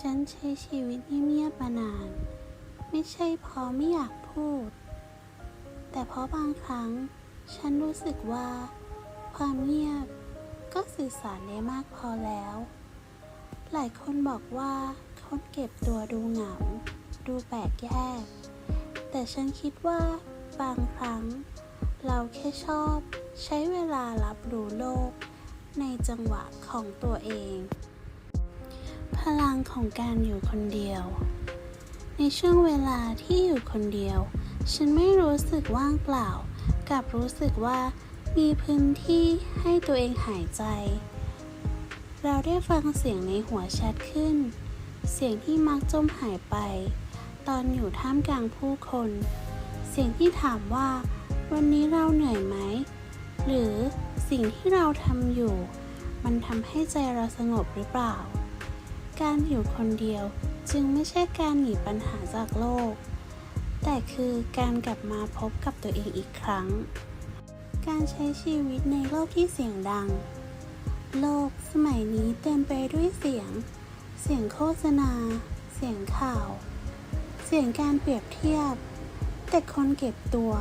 ฉันใช้ชีวิตเงียบๆมานาน ไม่ใช่เพราะไม่อยากพูด แต่เพราะบางครั้ง ฉันรู้สึกว่า ความเงียบก็สื่อสารได้มากพอแล้ว หลายคนบอกว่าคนเก็บตัวดูเหงา ดูแปลกแยก แต่ฉันคิดว่าบางครั้ง เราแค่ชอบใช้เวลารับรู้โลก ในจังหวะของตัวเอง ลังของการอยู่คนเดียว ในช่วงเวลาที่อยู่คนเดียว ฉันไม่รู้สึกว่างเปล่า กลับรู้สึกว่ามีพื้นที่ให้ตัวเองหายใจ เราได้ฟังเสียงในหัวชัดขึ้น เสียงที่มักจมหายไป ตอนอยู่ท่ามกลางผู้คน เสียงที่ถามว่า วันนี้เราเหนื่อยไหม หรือสิ่งที่เราทำอยู่ มันทำให้ใจเราสงบหรือเปล่า การอยู่คนเดียวจึงไม่ใช่การหนีปัญหาจากโลก แต่คือการกลับมาพบกับตัวเองอีกครั้ง การใช้ชีวิตในโลกที่เสียงดัง โลกสมัยนี้เต็มไปด้วยเสียง เสียงโฆษณา เสียงข่าว เสียงการเปรียบเทียบ แต่คนเก็บตัว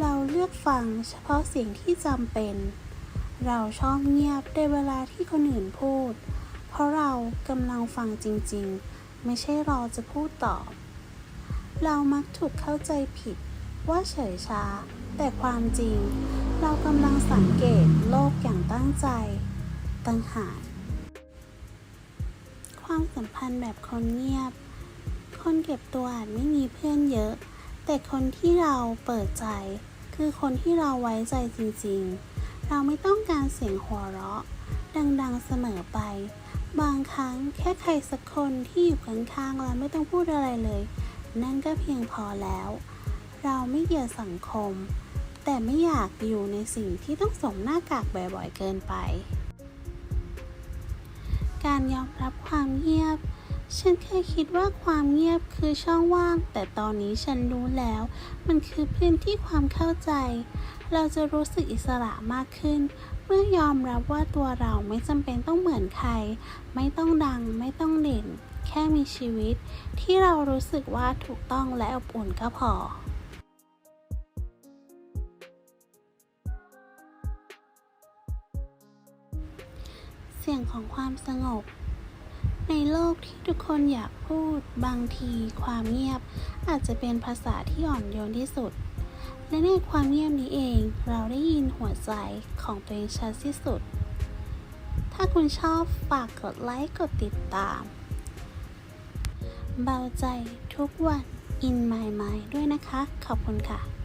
เราเลือกฟังเฉพาะเสียงที่จำเป็น เราชอบเงียบในเวลาที่คนอื่นพูด กำลังฟังจริงๆ ไม่ใช่รอจะพูดตอบ เรามักถูกเข้าใจผิดว่าเฉยชา แต่ความจริง เรากำลังสังเกตโลกอย่างตั้งใจตั้งหากความสัมพันธ์แบบคนเงียบ คนเก็บตัวอาจไม่มีเพื่อนเยอะ แต่คนที่เราเปิดใจ คือคนที่เราไว้ใจจริงๆ เราไม่ต้องการเสียงหัวเราะ ดังๆเสมอไป บางครั้งแค่ใครสักคนที่อยู่ข้างๆเราไม่ต้องพูดอะไรเลย นั่นก็เพียงพอแล้ว เราไม่เกลียดสังคม แต่ไม่อยากอยู่ในสิ่งที่ต้องสวมหน้ากากบ่อยๆเกินไป การยอมรับความเงียบ ฉันเคยคิดว่าความเงียบคือช่องว่าง แต่ตอนนี้ฉันรู้แล้ว มันคือพื้นที่ความเข้าใจ เราจะรู้สึกอิสระมากขึ้น เมื่อยอมรับว่าตัวเราไม่จำเป็นต้องเหมือนใคร ไม่ต้องดัง ไม่ต้องเด่น แค่มีชีวิต ที่เรารู้สึกว่าถูกต้องและอบอุ่นก็พอเสียงของความสงบ ในโลกที่ทุกคนอยากพูด บางทีความเงียบอาจจะเป็นภาษาที่อ่อนโยนที่สุด และในความเงียบนี้เองเราได้ยินหัวใจของตัวเองชัดที่สุด ถ้าคุณชอบฝากกดไลค์กดติดตาม เบาใจทุกวัน in my mind ด้วยนะคะ ขอบคุณค่ะ